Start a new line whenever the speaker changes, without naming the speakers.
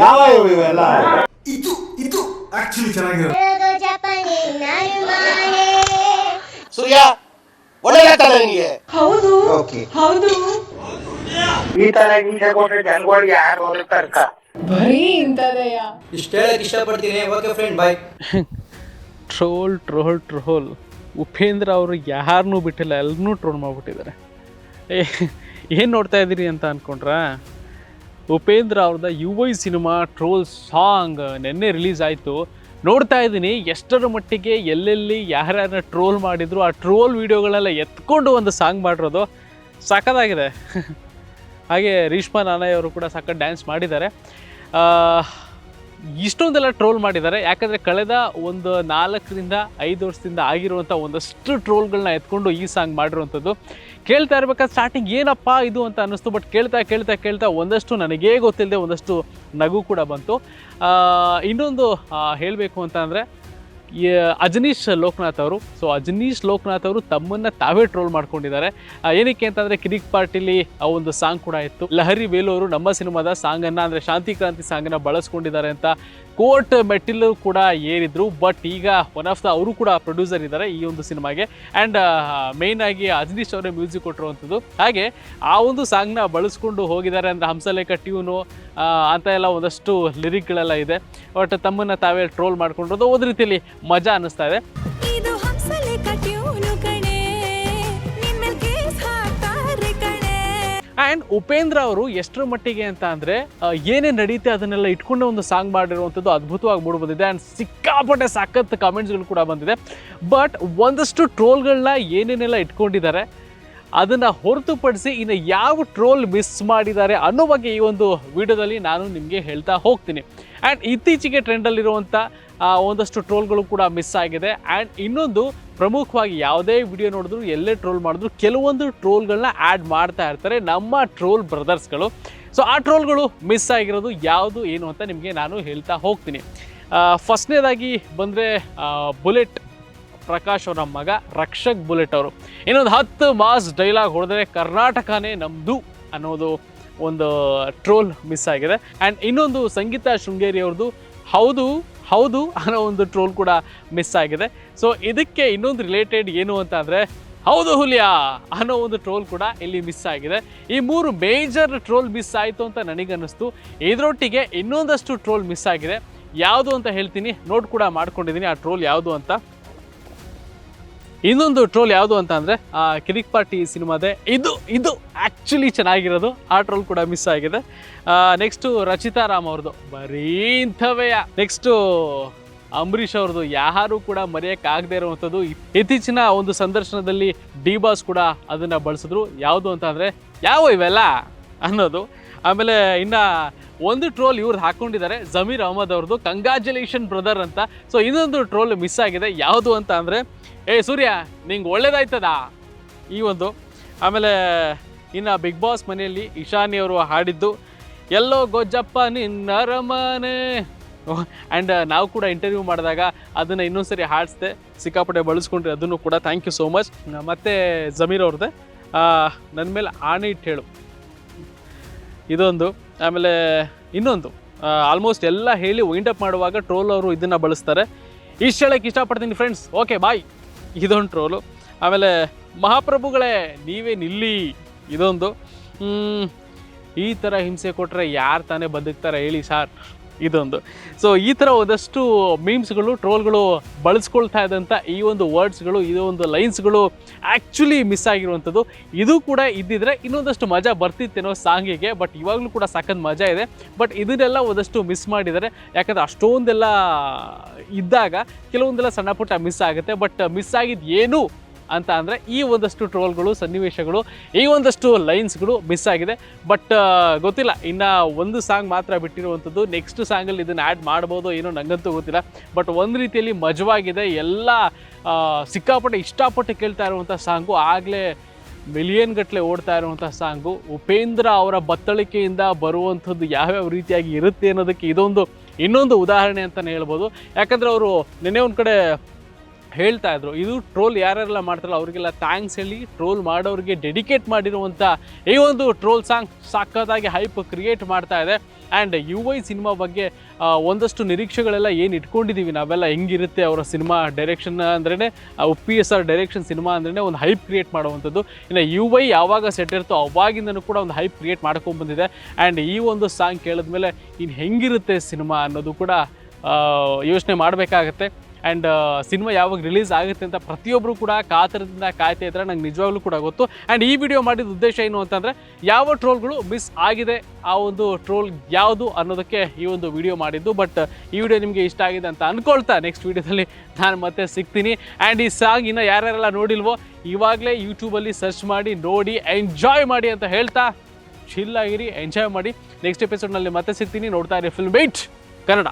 ಯಾವ ಇವೆಲ್ಲ?
ಇದು ಇದು ಆಕ್ಚುಲಿ ಚೆನ್ನಾಗಿರೋದು.
ಸೂರ್ಯ ಒಳ್ಳೆ ನಿನಗೆ?
ಹೌದು
ಓಕೆ
ಹೌದು.
ಈ ತರ ಹಿಂದೆ ಕೊಟ್ಟರೆ ಜನಗಳಿಗೆ ಯಾರು ಹೋಗ್ತಾರೆ
ಬರೀ ಇಂಥದೆಯಾ
ಇಷ್ಟ ಹೇಳಕ್ ಇಷ್ಟಪಡ್ತೀನಿ. Okay friend bye
troll troll troll Upendra ಅವರು ಯಾರನ್ನೂ ಬಿಟ್ಟಿಲ್ಲ. ಎಲ್ಲರೂ ಟ್ರೋಲ್ ಮಾಡಿಬಿಟ್ಟಿದ್ದಾರೆ. ಏ ಏನು ನೋಡ್ತಾ ಇದ್ದೀರಿ ಅಂತ ಅಂದ್ಕೊಂಡ್ರಾ ಉಪೇಂದ್ರ ಅವ್ರದ U Y cinema troll song ನಿನ್ನೆ ರಿಲೀಸ್ ಆಯಿತು. ನೋಡ್ತಾ ಇದ್ದೀನಿ, ಎಷ್ಟರ ಮಟ್ಟಿಗೆ ಎಲ್ಲೆಲ್ಲಿ ಯಾರ್ಯಾರನ್ನ ಟ್ರೋಲ್ ಮಾಡಿದ್ರು, ಆ ಟ್ರೋಲ್ ವೀಡಿಯೋಗಳೆಲ್ಲ ಎತ್ಕೊಂಡು ಒಂದು ಸಾಂಗ್ ಮಾಡಿರೋದು ಸಖತ್ತಾಗಿದೆ. ಹಾಗೆ ರೀಷ್ಮಾ ನಾನಯ್ಯವರು ಕೂಡ ಸಖತ್ ಡ್ಯಾನ್ಸ್ ಮಾಡಿದ್ದಾರೆ. ಇಷ್ಟೊಂದೆಲ್ಲ ಟ್ರೋಲ್ ಮಾಡಿದ್ದಾರೆ. ಯಾಕಂದರೆ ಕಳೆದ ಒಂದು ನಾಲ್ಕರಿಂದ ಐದು ವರ್ಷದಿಂದ ಆಗಿರುವಂಥ ಒಂದಷ್ಟು ಟ್ರೋಲ್ಗಳನ್ನ ಎತ್ಕೊಂಡು ಈ ಸಾಂಗ್ ಮಾಡಿರುವಂಥದ್ದು. ಕೇಳ್ತಾ ಇರ್ಬೇಕಾದ್ರೆ ಸ್ಟಾರ್ಟಿಂಗ್ ಏನಪ್ಪ ಇದು ಅಂತ ಅನ್ನಿಸ್ತು ಬಟ್ ಕೇಳ್ತಾ ಕೇಳ್ತಾ ಕೇಳ್ತಾ ಒಂದಷ್ಟು ನನಗೇ ಗೊತ್ತಿಲ್ಲದೆ ಒಂದಷ್ಟು ನಗು ಕೂಡ ಬಂತು. ಇನ್ನೊಂದು ಹೇಳಬೇಕು ಅಂತ ಅಂದರೆ ಅಜನೀಶ್ ಲೋಕನಾಥ್ ಅವರು. ಸೊ ಅಜನೀಶ್ ಲೋಕನಾಥ್ ಅವರು ತಮ್ಮನ್ನು ತಾವೇ ಟ್ರೋಲ್ ಮಾಡ್ಕೊಂಡಿದ್ದಾರೆ. ಏನಕ್ಕೆ ಅಂತಂದರೆ ಕಿರಿಕ್ ಪಾರ್ಟಿಲಿ ಆ ಒಂದು ಸಾಂಗ್ ಕೂಡ ಇತ್ತು. ಲಹರಿ ವೇಲು ಅವರು ನಮ್ಮ ಸಿನಿಮಾದ ಸಾಂಗನ್ನು ಅಂದರೆ ಶಾಂತಿ ಕ್ರಾಂತಿ ಸಾಂಗನ್ನು ಬಳಸ್ಕೊಂಡಿದ್ದಾರೆ ಅಂತ ಕೋರ್ಟ್ ಮೆಟ್ಟಿಲು ಕೂಡ ಏರಿದ್ರು. ಬಟ್ ಈಗ ಒನ್ ಆಫ್ ದ ಅವರು ಕೂಡ ಪ್ರೊಡ್ಯೂಸರ್ ಇದ್ದಾರೆ ಈ ಒಂದು ಸಿನಿಮಾಗೆ. ಆ್ಯಂಡ್ ಮೇಯ್ನ್ ಆಗಿ ಅಜನೀಶ್ ಅವರೇ ಮ್ಯೂಸಿಕ್ ಕೊಟ್ಟಿರುವಂಥದ್ದು. ಹಾಗೆ ಆ ಒಂದು ಸಾಂಗ್ನ ಬಳಸ್ಕೊಂಡು ಹೋಗಿದ್ದಾರೆ ಅಂದರೆ ಹಂಸಲೇಖ ಟ್ಯೂನು ಅಂತ ಎಲ್ಲ ಒಂದಷ್ಟು ಲಿರಿಕ್ಗಳೆಲ್ಲ ಇದೆ. ಬಟ್ ತಮ್ಮನ್ನು ತಾವೇ ಟ್ರೋಲ್ ಮಾಡ್ಕೊಂಡಿರೋದು. ಒಂದು ರೀತಿಯಲ್ಲಿ ಮಜಾ ಅನ್ನಿಸ್ತಾ ಇದೆ. ಆ್ಯಂಡ್ ಉಪೇಂದ್ರ ಅವರು ಎಷ್ಟರ ಮಟ್ಟಿಗೆ ಅಂತ ಅಂದರೆ ಏನೇ ನಡೀತೆ ಅದನ್ನೆಲ್ಲ ಇಟ್ಕೊಂಡು ಒಂದು ಸಾಂಗ್ ಮಾಡಿರುವಂಥದ್ದು ಅದ್ಭುತವಾಗಿ ಮೂಡಿ ಬಂದಿದೆ ಆ್ಯಂಡ್ ಸಿಕ್ಕಾಪಟ್ಟೆ ಸಾಕತ್ತು ಕಮೆಂಟ್ಸ್ಗಳು ಕೂಡ ಬಂದಿದೆ. ಬಟ್ ಒಂದಷ್ಟು ಟ್ರೋಲ್ಗಳನ್ನ ಏನೇನೆಲ್ಲ ಇಟ್ಕೊಂಡಿದ್ದಾರೆ ಅದನ್ನು ಹೊರತುಪಡಿಸಿ ಇನ್ನು ಯಾವ ಟ್ರೋಲ್ ಮಿಸ್ ಮಾಡಿದ್ದಾರೆ ಅನ್ನೋ ಬಗ್ಗೆ ಈ ಒಂದು ವಿಡಿಯೋದಲ್ಲಿ ನಾನು ನಿಮಗೆ ಹೇಳ್ತಾ ಹೋಗ್ತೀನಿ. ಆ್ಯಂಡ್ ಇತ್ತೀಚೆಗೆ ಟ್ರೆಂಡಲ್ಲಿರುವಂಥ ಒಂದಷ್ಟು ಟ್ರೋಲ್ಗಳು ಕೂಡ ಮಿಸ್ ಆಗಿದೆ. ಆ್ಯಂಡ್ ಇನ್ನೊಂದು, ಪ್ರಮುಖವಾಗಿ ಯಾವುದೇ ವಿಡಿಯೋ ನೋಡಿದ್ರು ಎಲ್ಲೇ ಟ್ರೋಲ್ ಮಾಡಿದ್ರು ಕೆಲವೊಂದು ಟ್ರೋಲ್ಗಳನ್ನ ಆ್ಯಡ್ ಮಾಡ್ತಾ ಇರ್ತಾರೆ ನಮ್ಮ ಟ್ರೋಲ್ ಬ್ರದರ್ಸ್ಗಳು. ಸೊ ಆ ಟ್ರೋಲ್ಗಳು ಮಿಸ್ ಆಗಿರೋದು ಯಾವುದು, ಏನು ಅಂತ ನಿಮಗೆ ನಾನು ಹೇಳ್ತಾ ಹೋಗ್ತೀನಿ. ಫಸ್ಟ್ನೇದಾಗಿ ಬಂದರೆ ಬುಲೆಟ್ ಪ್ರಕಾಶ್ ಅವರ ಮಗ, ರಕ್ಷಕ್ ಬುಲೆಟ್ ಅವರು. ಇನ್ನೊಂದು ಹತ್ತು ಮಾಸ್ ಡೈಲಾಗ್ ಹೊಡೆದ್ರೆ ಕರ್ನಾಟಕನೇ ನಮ್ಮದು ಅನ್ನೋದು ಒಂದು ಟ್ರೋಲ್ ಮಿಸ್ ಆಗಿದೆ. ಆ್ಯಂಡ್ ಇನ್ನೊಂದು ಸಂಗೀತ ಶೃಂಗೇರಿ ಅವ್ರದ್ದು, ಹೌದು ಹೌದು ಅನ್ನೋ ಒಂದು ಟ್ರೋಲ್ ಕೂಡ ಮಿಸ್ ಆಗಿದೆ. ಸೊ ಇದಕ್ಕೆ ಇನ್ನೊಂದು ರಿಲೇಟೆಡ್ ಏನು ಅಂತ ಅಂದರೆ, ಹೌದು ಹುಲಿಯಾ ಅನ್ನೋ ಒಂದು ಟ್ರೋಲ್ ಕೂಡ ಇಲ್ಲಿ ಮಿಸ್ ಆಗಿದೆ. ಈ ಮೂರು ಮೇಜರ್ ಟ್ರೋಲ್ ಮಿಸ್ ಆಯಿತು ಅಂತ ನನಗನ್ನಿಸ್ತು. ಇದರೊಟ್ಟಿಗೆ ಇನ್ನೊಂದಷ್ಟು ಟ್ರೋಲ್ ಮಿಸ್ ಆಗಿದೆ. ಯಾವುದು ಅಂತ ಹೇಳ್ತೀನಿ ನೋಟ್ ಕೂಡ ಮಾಡ್ಕೊಂಡಿದ್ದೀನಿ ಆ ಟ್ರೋಲ್ ಯಾವುದು ಅಂತ. ಇನ್ನೊಂದು ಟ್ರೋಲ್ ಯಾವುದು ಅಂತ ಅಂದರೆ ಕಿರಿಕ್ ಪಾರ್ಟಿ ಸಿನಿಮಾದೆ ಇದು ಇದು ಆ್ಯಕ್ಚುಲಿ ಚೆನ್ನಾಗಿರೋದು. ಆ ಟ್ರೋಲ್ ಕೂಡ ಮಿಸ್ ಆಗಿದೆ. ನೆಕ್ಸ್ಟು ರಚಿತಾ ರಾಮ್ ಅವ್ರದ್ದು. ಬರೀ ಇಂಥವೇ. ನೆಕ್ಸ್ಟು ಅಂಬರೀಷ್ ಅವ್ರದ್ದು. ಯಾರು ಕೂಡ ಮರೆಯೋಕ್ಕಾಗದೇ ಇರುವಂಥದ್ದು. ಇತ್ತೀಚಿನ ಒಂದು ಸಂದರ್ಶನದಲ್ಲಿ ಡಿ ಬಾಸ್ ಕೂಡ ಅದನ್ನು ಬಳಸಿದ್ರು. ಯಾವುದು ಅಂತ ಅಂದರೆ, ಯಾವ ಇವೆಲ್ಲ ಅನ್ನೋದು. ಆಮೇಲೆ ಇನ್ನು ಒಂದು ಟ್ರೋಲ್ ಇವ್ರದ್ದು ಹಾಕೊಂಡಿದ್ದಾರೆ, ಜಮೀರ್ ಅಹಮದ್ ಅವ್ರದ್ದು ಕಂಗ್ರಾಚುಲೇಷನ್ ಬ್ರದರ್ ಅಂತ. ಸೊ ಇನ್ನೊಂದು ಟ್ರೋಲ್ ಮಿಸ್ ಆಗಿದೆ. ಯಾವುದು ಅಂತ ಅಂದರೆ, ಏ, ಸೂರ್ಯ, ನಿಂಗೆ ಒಳ್ಳೇದಾಯ್ತದ? ಈ ಒಂದು. ಆಮೇಲೆ, ಇನ್ನು ಬಿಗ್ ಬಾಸ್ ಮನೆಯಲ್ಲಿ ಇಶಾನಿ ಅವರು ಹಾಡಿದ್ದು, ಎಲ್ಲೋ ಗೊಜ್ಜಪ್ಪ ನಿನ್ನ ಅರಮನೆ ಆ್ಯಂಡ್ ನಾವು ಕೂಡ ಇಂಟರ್ವ್ಯೂ ಮಾಡಿದಾಗ ಅದನ್ನು ಇನ್ನೊಂದು ಸರಿ ಹಾಡಿಸ್ದೆ, ಸಿಕ್ಕಾಪಟ್ಟೆ ಬಳಸ್ಕೊಂಡ್ರೆ ಅದನ್ನು ಕೂಡ ಥ್ಯಾಂಕ್ ಯು ಸೋ ಮಚ್ ಮತ್ತು ಜಮೀರ್ ಅವ್ರದ್ದೆ ನನ್ನ ಮೇಲೆ ಆಣೆ ಇಟ್ಟು ಹೇಳು. ಇದೊಂದು, ಆಮೇಲೆ ಇನ್ನೊಂದು ಆಲ್ಮೋಸ್ಟ್ ಎಲ್ಲ ಹೇಳಿ ವೈಂಡ್ ಅಪ್ ಮಾಡುವಾಗ ಟ್ರೋಲ್ ಅವರು ಇದನ್ನು ಬಳಸ್ತಾರೆ. ಇಷ್ಟು ಹೇಳಕ್ಕೆ ಇಷ್ಟಪಡ್ತೀನಿ ಫ್ರೆಂಡ್ಸ್ ಓಕೆ ಬಾಯ್ ಇದೊಂದು ಟ್ರೋಲು ಆಮೇಲೆ, ಮಹಾಪ್ರಭುಗಳೇ, ನೀವೇ ನಿಲ್ಲಿ. ಇದೊಂದು. ಈ ಥರ ಹಿಂಸೆ ಕೊಟ್ಟರೆ ಯಾರು ತಾನೇ ಬದುಕ್ತಾರೆ ಹೇಳಿ ಸಾರ್ ಇದೊಂದು. ಸೊ ಈ ಥರ ಒಂದಷ್ಟು ಮೀಮ್ಸ್ಗಳು ಟ್ರೋಲ್ಗಳು ಬಳಸ್ಕೊಳ್ತಾ ಇದ್ದಂಥ ಈ ಒಂದು ವರ್ಡ್ಸ್ಗಳು ಇದು ಒಂದು ಲೈನ್ಸ್ಗಳು ಆ್ಯಕ್ಚುಲಿ ಮಿಸ್ ಆಗಿರುವಂಥದ್ದು. ಇದು ಕೂಡ ಇದ್ದಿದ್ರೆ ಇನ್ನೊಂದಷ್ಟು ಮಜಾ ಬರ್ತಿತ್ತೇನೋ ಸಾಂಗಿಗೆ ಬಟ್ ಇವಾಗಲೂ ಕೂಡ ಸಾಕಂದು ಮಜಾ ಇದೆ. ಬಟ್ ಇದನ್ನೆಲ್ಲ ಒಂದಷ್ಟು ಮಿಸ್ ಮಾಡಿದ್ದಾರೆ ಯಾಕಂದರೆ ಅಷ್ಟೊಂದೆಲ್ಲ ಇದ್ದಾಗ ಕೆಲವೊಂದೆಲ್ಲ ಸಣ್ಣ ಪುಟ್ಟ ಮಿಸ್ ಆಗುತ್ತೆ. ಬಟ್ ಮಿಸ್ ಆಗಿದ್ದು ಏನು? ಅಂತ ಅಂದರೆ ಈ ಒಂದಷ್ಟು ಟ್ರೋಲ್ಗಳು, ಸನ್ನಿವೇಶಗಳು, ಈ ಒಂದಷ್ಟು ಲೈನ್ಸ್ಗಳು ಮಿಸ್ ಆಗಿದೆ. ಬಟ್ ಗೊತ್ತಿಲ್ಲ. ಇನ್ನು ಒಂದು ಸಾಂಗ್ ಮಾತ್ರ ಬಿಟ್ಟಿರುವಂಥದ್ದು. ನೆಕ್ಸ್ಟ್ ಸಾಂಗಲ್ಲಿ ಇದನ್ನು ಆ್ಯಡ್ ಮಾಡ್ಬೋದು ಏನೋ ನನಗಂತೂ ಗೊತ್ತಿಲ್ಲ. ಬಟ್ ಒಂದು ರೀತಿಯಲ್ಲಿ ಮಜವಾಗಿದೆ. ಎಲ್ಲ ಸಿಕ್ಕಾಪಟ್ಟೆ, ಇಷ್ಟಪಟ್ಟು ಕೇಳ್ತಾ ಇರುವಂಥ ಸಾಂಗು, ಆಗಲೇ ಮಿಲಿಯನ್ ಗಟ್ಟಲೆ ಓಡ್ತಾ ಇರುವಂಥ ಸಾಂಗು. ಉಪೇಂದ್ರ ಅವರ ಬತ್ತಳಿಕೆಯಿಂದ ಬರುವಂಥದ್ದು ಯಾವ್ಯಾವ ರೀತಿಯಾಗಿ ಇರುತ್ತೆ ಅನ್ನೋದಕ್ಕೆ ಇದೊಂದು, ಇನ್ನೊಂದು ಉದಾಹರಣೆ ಅಂತಲೇ ಹೇಳ್ಬೋದು. ಯಾಕಂದರೆ ಅವರು ನಿನ್ನೆ ಒಂದು ಕಡೆ ಹೇಳ್ತಾ ಇದ್ರು. ಇದು ಟ್ರೋಲ್ ಯಾರ್ಯಾರೆಲ್ಲ ಮಾಡ್ತಾರಲ್ಲ ಅವರಿಗೆಲ್ಲ ಥ್ಯಾಂಕ್ಸ್ ಹೇಳಿ ಟ್ರೋಲ್ ಮಾಡೋರಿಗೆ ಡೆಡಿಕೇಟ್ ಮಾಡಿರುವಂಥ ಈ ಒಂದು ಟ್ರೋಲ್ ಸಾಂಗ್ ಸಾಕತ್ತಾಗಿ ಹೈಪ್ ಕ್ರಿಯೇಟ್ ಮಾಡ್ತಾ ಇದೆ. ಆ್ಯಂಡ್ ಯು ವೈ ಸಿನಿಮಾ ಬಗ್ಗೆ ಒಂದಷ್ಟು ನಿರೀಕ್ಷೆಗಳೆಲ್ಲ ಏನು ಇಟ್ಕೊಂಡಿದ್ದೀವಿ ನಾವೆಲ್ಲ ಹೆಂಗಿರುತ್ತೆ ಅವರ ಸಿನಿಮಾ ಡೈರೆಕ್ಷನ್ ಅಂದ್ರೇ P S R direction cinema ಅಂದ್ರೇ ಒಂದು ಹೈಪ್ ಕ್ರಿಯೇಟ್ ಮಾಡುವಂಥದ್ದು. ಇನ್ನು ಯು ವೈ ಯಾವಾಗ ಸೆಟ್ ಇರ್ತೋ ಅವಾಗಿಂದನೂ ಕೂಡ ಒಂದು ಹೈಪ್ ಕ್ರಿಯೇಟ್ ಮಾಡ್ಕೊಂಡು ಬಂದಿದೆ. ಆ್ಯಂಡ್ ಈ ಒಂದು ಸಾಂಗ್ ಕೇಳಿದ್ಮೇಲೆ ಇನ್ನು ಹೆಂಗಿರುತ್ತೆ ಸಿನಿಮಾ ಅನ್ನೋದು ಕೂಡ ಯೋಚನೆ ಮಾಡಬೇಕಾಗತ್ತೆ. ಆ್ಯಂಡ್ ಸಿನಿಮಾ ಯಾವಾಗ ರಿಲೀಸ್ ಆಗುತ್ತೆ ಅಂತ ಪ್ರತಿಯೊಬ್ಬರು ಕೂಡ ಕಾತರದಿಂದ ಕಾಯ್ತಾ ಇದ್ದಾರೆ ನಂಗೆ ನಿಜವಾಗ್ಲೂ ಕೂಡ ಗೊತ್ತು. ಆ್ಯಂಡ್ ಈ ವಿಡಿಯೋ ಮಾಡಿದ ಉದ್ದೇಶ ಏನು ಅಂತಂದರೆ, ಯಾವ ಟ್ರೋಲ್ಗಳು ಮಿಸ್ ಆಗಿದೆ ಆ ಒಂದು ಟ್ರೋಲ್ ಯಾವುದು ಅನ್ನೋದಕ್ಕೆ ಈ ಒಂದು ವಿಡಿಯೋ ಮಾಡಿದ್ದು. ಬಟ್ ಈ ವಿಡಿಯೋ ನಿಮಗೆ ಇಷ್ಟ ಆಗಿದೆ ಅಂತ ಅಂದ್ಕೊಳ್ತಾ ನೆಕ್ಸ್ಟ್ ವಿಡಿಯೋದಲ್ಲಿ ನಾನು ಮತ್ತೆ ಸಿಗ್ತೀನಿ. ಆ್ಯಂಡ್ ಈ ಸಾಂಗ್ ಇನ್ನು ಯಾರ್ಯಾರೆಲ್ಲ ನೋಡಿಲ್ವೋ, ಇವಾಗಲೇ ಯೂಟ್ಯೂಬಲ್ಲಿ ಸರ್ಚ್ ಮಾಡಿ, ನೋಡಿ ಎಂಜಾಯ್ ಮಾಡಿ ಅಂತ ಹೇಳ್ತಾ ಚಿಲ್ ಎಂಜಾಯ್ ಮಾಡಿ. ನೆಕ್ಸ್ಟ್ ಎಪಿಸೋಡ್ನಲ್ಲಿ ಮತ್ತೆ ಸಿಗ್ತೀನಿ. ನೋಡ್ತಾ ಇರಿ ಫಿಲ್ಮ್ ಬೈಟ್ ಕನ್ನಡ.